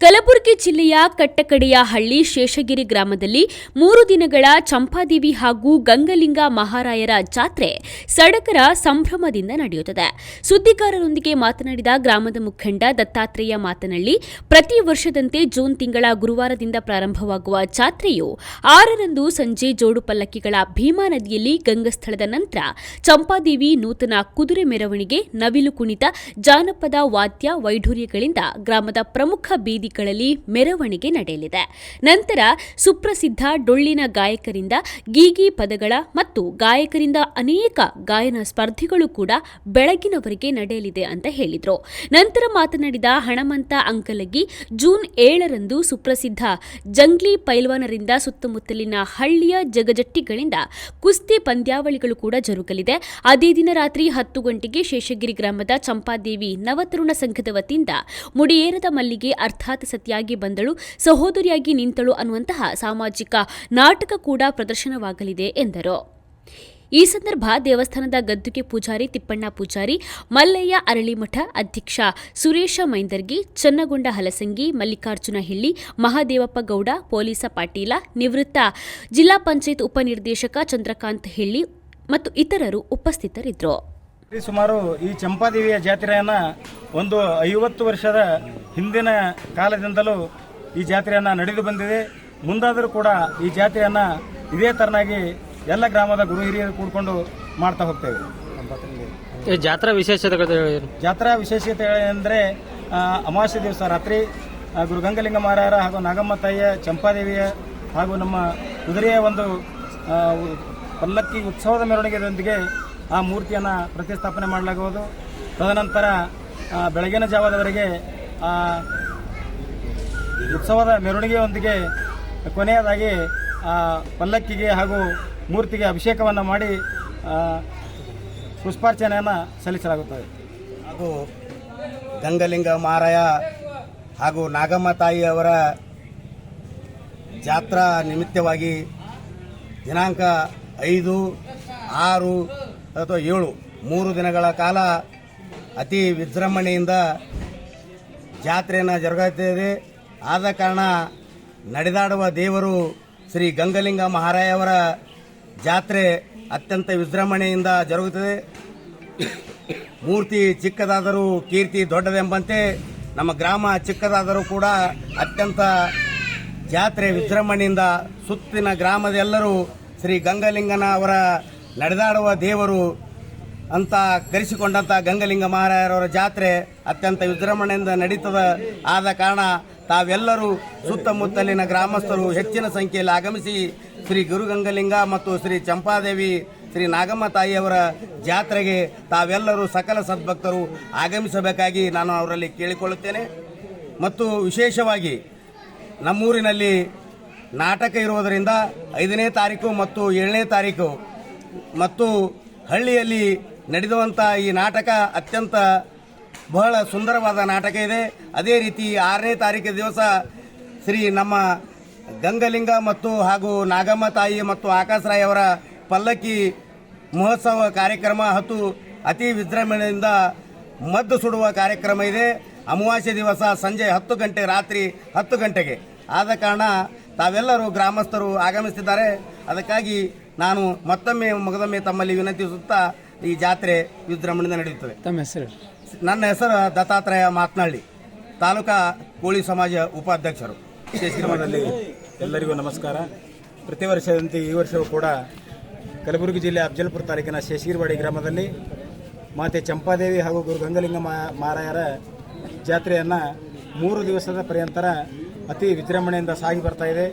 ಕಲಬುರಗಿ ಜಿಲ್ಲೆಯ ಕಟ್ಟಕಡೆಯ ಹಳ್ಳಿ ಶೇಷಗಿರಿ ಗ್ರಾಮದಲ್ಲಿ ಮೂರು ದಿನಗಳ ಚಂಪಾದೇವಿ ಹಾಗೂ ಗಂಗಲಿಂಗ ಮಹಾರಾಯರ ಜಾತ್ರೆ ಸಡಗರ ಸಂಭ್ರಮದಿಂದ ನಡೆಯುತ್ತದೆ. ಸುದ್ದಿಗಾರರೊಂದಿಗೆ ಮಾತನಾಡಿದ ಗ್ರಾಮದ ಮುಖಂಡ ದತ್ತಾತ್ರೇಯ ಮಾತನಾಡಿ ಪ್ರತಿ ವರ್ಷದಂತೆ ಜೂನ್ ತಿಂಗಳ ಗುರುವಾರದಿಂದ ಪ್ರಾರಂಭವಾಗುವ ಜಾತ್ರೆಯು ಆರರಂದು ಸಂಜೆ ಜೋಡು ಪಲ್ಲಕ್ಕಿಗಳ ಭೀಮಾ ನದಿಯಲ್ಲಿ ಗಂಗಸ್ಥಳದ ನಂತರ ಚಂಪಾದೇವಿ ನೂತನ ಕುದುರೆ ಮೆರವಣಿಗೆ ನವಿಲು ಕುಣಿತ ಜಾನಪದ ವಾದ್ಯ ವೈಢೂರ್ಯಗಳಿಂದ ಗ್ರಾಮದ ಪ್ರಮುಖ ಬೀದಿಗಳಲ್ಲಿ ಮೆರವಣಿಗೆ ನಡೆಯಲಿದೆ. ನಂತರ ಸುಪ್ರಸಿದ್ಧ ಡೊಳ್ಳಿನ ಗಾಯಕರಿಂದ ಗೀಗಿ ಪದಗಳ ಮತ್ತು ಗಾಯಕರಿಂದ ಅನೇಕ ಗಾಯನ ಸ್ಪರ್ಧೆಗಳು ಕೂಡ ಬೆಳಗಿನವರೆಗೆ ನಡೆಯಲಿದೆ ಅಂತ ಹೇಳಿದರು. ನಂತರ ಮಾತನಾಡಿದ ಹಣಮಂತ ಅಂಕಲಗಿ, ಜೂನ್ ಏಳರಂದು ಸುಪ್ರಸಿದ್ಧ ಜಂಗ್ಲಿ ಪೈಲ್ವಾನರಿಂದ ಸುತ್ತಮುತ್ತಲಿನ ಹಳ್ಳಿಯ ಜಗಜಟ್ಟಿಗಳಿಂದ ಕುಸ್ತಿ ಪಂದ್ಯಾವಳಿಗಳು ಕೂಡ ಜರುಗಲಿದೆ. ಅದೇ ದಿನ ರಾತ್ರಿ ಹತ್ತು ಗಂಟೆಗೆ ಶೇಷಗಿರಿ ಗ್ರಾಮದ ಚಂಪಾದೇವಿ ನವತರುಣ ಸಂಘದ ವತಿಯಿಂದ ಮುಡಿಯೇರದ ಮಲ್ಲಿಗೆ ಅರ್ಥಾತ್ ಸತಿಯಾಗಿ ಬಂದಳು, ಸಹೋದರಿಯಾಗಿ ನಿಂತಳು ಅನ್ನುವಂತಹ ಸಾಮಾಜಿಕ ನಾಟಕ ಕೂಡ ಪ್ರದರ್ಶನವಾಗಲಿದೆ ಎಂದರು. ಈ ಸಂದರ್ಭ ದೇವಸ್ಥಾನದ ಗದ್ದುಗೆ ಪೂಜಾರಿ ತಿಪ್ಪಣ್ಣ ಪೂಜಾರಿ, ಮಲ್ಲಯ್ಯ ಅರಳಿಮಠ ಅಧ್ಯಕ್ಷ ಸುರೇಶ ಮೈಂದರ್ಗಿ, ಚನ್ನಗೊಂಡ ಹಲಸಂಗಿ, ಮಲ್ಲಿಕಾರ್ಜುನ ಹಿಳ್ಳಿ, ಮಹಾದೇವಪ್ಪ ಗೌಡ, ಪೊಲೀಸ ಪಾಟೀಲ, ನಿವೃತ್ತ ಜಿಲ್ಲಾ ಪಂಚಾಯತ್ ಉಪನಿರ್ದೇಶಕ ಚಂದ್ರಕಾಂತ್ ಹಿಳ್ಳಿ ಮತ್ತು ಇತರರು ಉಪಸ್ಥಿತರಿದ್ದರು. ಸುಮಾರು ಈ ಚಂಪಾದೇವಿಯ ಜಾತ್ರೆಯನ್ನ ಒಂದು ಐವತ್ತು ವರ್ಷದ ಹಿಂದಿನ ಕಾಲದಿಂದಲೂ ಈ ಜಾತ್ರೆಯನ್ನ ನಡೆದು ಬಂದಿದೆ. ಮುಂದಾದರೂ ಕೂಡ ಈ ಜಾತ್ರೆಯನ್ನ ಇದೇ ತರನಾಗಿ ಎಲ್ಲ ಗ್ರಾಮದ ಗುರು ಹಿರಿಯರು ಕೂಡ್ಕೊಂಡು ಮಾಡ್ತಾ ಹೋಗ್ತೇವೆ ಈ ಜಾತ್ರಾ ವಿಶೇಷತೆ ಜಾತ್ರಾ ವಿಶೇಷತೆ ಅಂದರೆ ಅಮಾವಾಸ್ಯ ದಿವಸ ರಾತ್ರಿ ಗುರು ಗಂಗಲಿಂಗ ಮಹಾರಾಯರ ಹಾಗೂ ನಾಗಮ್ಮ ತಾಯಿಯ ಚಂಪಾದೇವಿಯ ಹಾಗೂ ನಮ್ಮ ಕುದುರೆಯ ಒಂದು ಪಲ್ಲಕ್ಕಿ ಉತ್ಸವದ ಮೆರವಣಿಗೆಯೊಂದಿಗೆ ಆ ಮೂರ್ತಿಯನ್ನು ಪ್ರತಿಷ್ಠಾಪನೆ ಮಾಡಲಾಗುವುದು. ತದನಂತರ ಬೆಳಗಿನ ಜಾವದವರೆಗೆ ಉತ್ಸವದ ಮೆರವಣಿಗೆಯೊಂದಿಗೆ ಕೊನೆಯದಾಗಿ ಪಲ್ಲಕ್ಕಿಗೆ ಹಾಗೂ ಮೂರ್ತಿಗೆ ಅಭಿಷೇಕವನ್ನು ಮಾಡಿ ಪುಷ್ಪಾರ್ಚನೆಯನ್ನು ಸಲ್ಲಿಸಲಾಗುತ್ತದೆ. ಹಾಗೂ ಗಂಗಲಿಂಗ ಮಾರಾಯ ಹಾಗೂ ನಾಗಮ್ಮ ತಾಯಿಯವರ ಜಾತ್ರಾ ನಿಮಿತ್ತವಾಗಿ ದಿನಾಂಕ ಐದು ಆರು ಅಥವಾ ಏಳು, ಮೂರು ದಿನಗಳ ಕಾಲ ಅತಿ ವಿಜೃಂಭಣೆಯಿಂದ ಜಾತ್ರೆಯನ್ನು ಜರುಗುತ್ತಿದೆ ಆದ ಕಾರಣ ನಡೆದಾಡುವ ದೇವರು ಶ್ರೀ ಗಂಗಲಿಂಗ ಮಹಾರಾಯವರ ಜಾತ್ರೆ ಅತ್ಯಂತ ವಿಜೃಂಭಣೆಯಿಂದ ಜರುಗುತ್ತದೆ. ಮೂರ್ತಿ ಚಿಕ್ಕದಾದರೂ ಕೀರ್ತಿ ದೊಡ್ಡದೆಂಬಂತೆ ನಮ್ಮ ಗ್ರಾಮ ಚಿಕ್ಕದಾದರೂ ಕೂಡ ಅತ್ಯಂತ ಜಾತ್ರೆ ವಿಜೃಂಭಣೆಯಿಂದ ಸುತ್ತಿನ ಗ್ರಾಮದೆಲ್ಲರೂ ಶ್ರೀ ಗಂಗಲಿಂಗನ ಅವರ ನಡೆದಾಡುವ ದೇವರು ಅಂತ ಕರೆಸಿಕೊಂಡಂಥ ಗಂಗಲಿಂಗ ಮಹಾರಾಯರವರ ಜಾತ್ರೆ ಅತ್ಯಂತ ವಿಜೃಂಭಣೆಯಿಂದ ನಡೀತದ ಆದ ಕಾರಣ ತಾವೆಲ್ಲರೂ ಸುತ್ತಮುತ್ತಲಿನ ಗ್ರಾಮಸ್ಥರು ಹೆಚ್ಚಿನ ಸಂಖ್ಯೆಯಲ್ಲಿ ಆಗಮಿಸಿ ಶ್ರೀ ಗುರುಗಂಗಲಿಂಗ ಮತ್ತು ಶ್ರೀ ಚಂಪಾದೇವಿ, ಶ್ರೀ ನಾಗಮ್ಮ ತಾಯಿಯವರ ಜಾತ್ರೆಗೆ ತಾವೆಲ್ಲರೂ ಸಕಲ ಸದ್ಭಕ್ತರು ಆಗಮಿಸಬೇಕಾಗಿ ನಾನು ಅವರಲ್ಲಿ ಕೇಳಿಕೊಳ್ಳುತ್ತೇನೆ. ಮತ್ತು ವಿಶೇಷವಾಗಿ ನಮ್ಮೂರಿನಲ್ಲಿ ನಾಟಕ ಇರುವುದರಿಂದ ಐದನೇ ತಾರೀಕು ಮತ್ತು ಏಳನೇ ತಾರೀಕು ಮತ್ತು ಹಳ್ಳಿಯಲ್ಲಿ ನಡೆದುವಂಥ ಈ ನಾಟಕ ಅತ್ಯಂತ ಬಹಳ ಸುಂದರವಾದ ನಾಟಕ ಇದೆ. ಅದೇ ರೀತಿ ಆರನೇ ತಾರೀಕು ದಿವಸ ಶ್ರೀ ನಮ್ಮ ಗಂಗಲಿಂಗ ಮತ್ತು ಹಾಗೂ ನಾಗಮ್ಮ ತಾಯಿ ಮತ್ತು ಆಕಾಶರಾಯ್ ಅವರ ಪಲ್ಲಕ್ಕಿ ಮಹೋತ್ಸವ ಕಾರ್ಯಕ್ರಮ ಹತ್ತು ಅತಿ ವಿಜೃಂಭಣೆಯಿಂದ ಮದ್ದು ಸುಡುವ ಕಾರ್ಯಕ್ರಮ ಇದೆ. ಅಮಾವಾಸ್ಯೆ ದಿವಸ ಸಂಜೆ ಹತ್ತು ಗಂಟೆ ರಾತ್ರಿ ಹತ್ತು ಗಂಟೆಗೆ. ಆದ ಕಾರಣ ತಾವೆಲ್ಲರೂ ಗ್ರಾಮಸ್ಥರು ಆಗಮಿಸುತ್ತಿದ್ದಾರೆ. ಅದಕ್ಕಾಗಿ ನಾನು ಮತ್ತೊಮ್ಮೆ ಮಗದೊಮ್ಮೆ ತಮ್ಮಲ್ಲಿ ವಿನಂತಿಸುತ್ತಾ ಈ ಜಾತ್ರೆ ವಿಜೃಂಭಣೆಯಿಂದ ನಡೆಯುತ್ತದೆ. ತಮ್ಮ ಹೆಸರು ನನ್ನ ಹೆಸರು ದತ್ತಾತ್ರೇಯ ಮಾತನಾಡಿ ತಾಲೂಕಾ ಕೋಳಿ ಸಮಾಜ ಉಪಾಧ್ಯಕ್ಷರು. ಶ್ರೀಮಠದಲ್ಲಿ ಎಲ್ಲರಿಗೂ ನಮಸ್ಕಾರ. ಪ್ರತಿ ವರ್ಷದಂತೆ ಈ ವರ್ಷವೂ ಕೂಡ ಕಲಬುರಗಿ ಜಿಲ್ಲೆ ಅಫಜಲ್ಪುರ ತಾಲೂಕಿನ ಶೇಷಗಿರಿವಾಡಿ ಗ್ರಾಮದಲ್ಲಿ ಮಾತೆ ಚಂಪಾದೇವಿ ಹಾಗೂ ಗುರು ಗಂಗಲಿಂಗ ಮಾರಾಯರ ಮಹಾರಾಯರ ಜಾತ್ರೆಯನ್ನು ಮೂರು ದಿವಸದ ಪರ್ಯಂತರ ಅತಿ ವಿಜೃಂಭಣೆಯಿಂದ ಸಾಗಿ ಬರ್ತಾ ಇದೆ.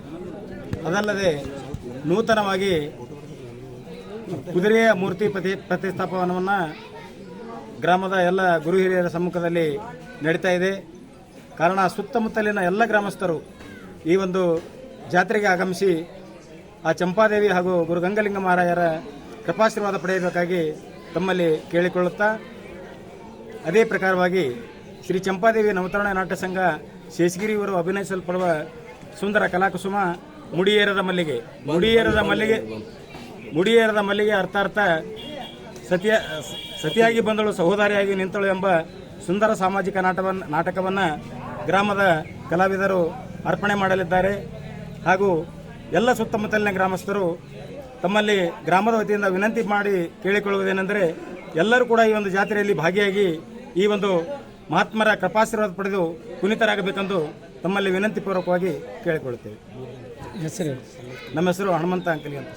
ಅದಲ್ಲದೆ ನೂತನವಾಗಿ ಕುದುರೆಯ ಮೂರ್ತಿ ಪ್ರತಿ ಪ್ರತಿಷ್ಠಾಪನವನ್ನು ಗ್ರಾಮದ ಎಲ್ಲ ಗುರು ಹಿರಿಯರ ಸಮ್ಮುಖದಲ್ಲಿ ನಡೀತಾ ಇದೆ. ಕಾರಣ ಸುತ್ತಮುತ್ತಲಿನ ಎಲ್ಲ ಗ್ರಾಮಸ್ಥರು ಈ ಒಂದು ಜಾತ್ರೆಗೆ ಆಗಮಿಸಿ ಆ ಚಂಪಾದೇವಿ ಹಾಗೂ ಗುರು ಗಂಗಲಿಂಗ ಮಹಾರಾಯರ ಕೃಪಾಶೀರ್ವಾದ ಪಡೆಯಬೇಕಾಗಿ ತಮ್ಮಲ್ಲಿ ಕೇಳಿಕೊಳ್ಳುತ್ತಾ, ಅದೇ ಪ್ರಕಾರವಾಗಿ ಶ್ರೀ ಚಂಪಾದೇವಿ ನವತರಣ ನಾಟ್ಯ ಸಂಘ ಶೇಷಗಿರಿ ಇವರು ಅಭಿನಯಿಸಲ್ಪಡುವ ಸುಂದರ ಕಲಾಕುಸುಮ ಮುಡಿಯೇರದ ಮಲ್ಲಿಗೆ. ಮುಡಿಯೇರದ ಮಲ್ಲಿಗೆ ಮುಡಿಯೇರದ ಮಲ್ಲಿಗೆ ಅರ್ಥಾರ್ಥ ಸತಿಯ ಸತಿಯಾಗಿ ಬಂದಳು, ಸಹೋದರಿಯಾಗಿ ನಿಂತಳು ಎಂಬ ಸುಂದರ ಸಾಮಾಜಿಕ ನಾಟವನ್ನು ನಾಟಕವನ್ನು ಗ್ರಾಮದ ಕಲಾವಿದರು ಅರ್ಪಣೆ ಮಾಡಲಿದ್ದಾರೆ. ಹಾಗೂ ಎಲ್ಲ ಸುತ್ತಮುತ್ತಲಿನ ಗ್ರಾಮಸ್ಥರು ತಮ್ಮಲ್ಲಿ ಗ್ರಾಮದ ವತಿಯಿಂದ ವಿನಂತಿ ಮಾಡಿ ಕೇಳಿಕೊಳ್ಳುವುದೇನೆಂದರೆ ಎಲ್ಲರೂ ಕೂಡ ಈ ಒಂದು ಜಾತ್ರೆಯಲ್ಲಿ ಭಾಗಿಯಾಗಿ ಈ ಒಂದು ಮಹಾತ್ಮರ ಕೃಪಾಶೀರ್ವಾದ ಪಡೆದು ಪುನೀತರಾಗಬೇಕೆಂದು ತಮ್ಮಲ್ಲಿ ವಿನಂತಿ ಪೂರ್ವಕವಾಗಿ ಕೇಳಿಕೊಳ್ಳುತ್ತೇವೆ. ಹೆಸರು ನಮ್ಮ ಹೆಸರು ಹನುಮಂತ ಅಂಕಲಿ ಅಂತ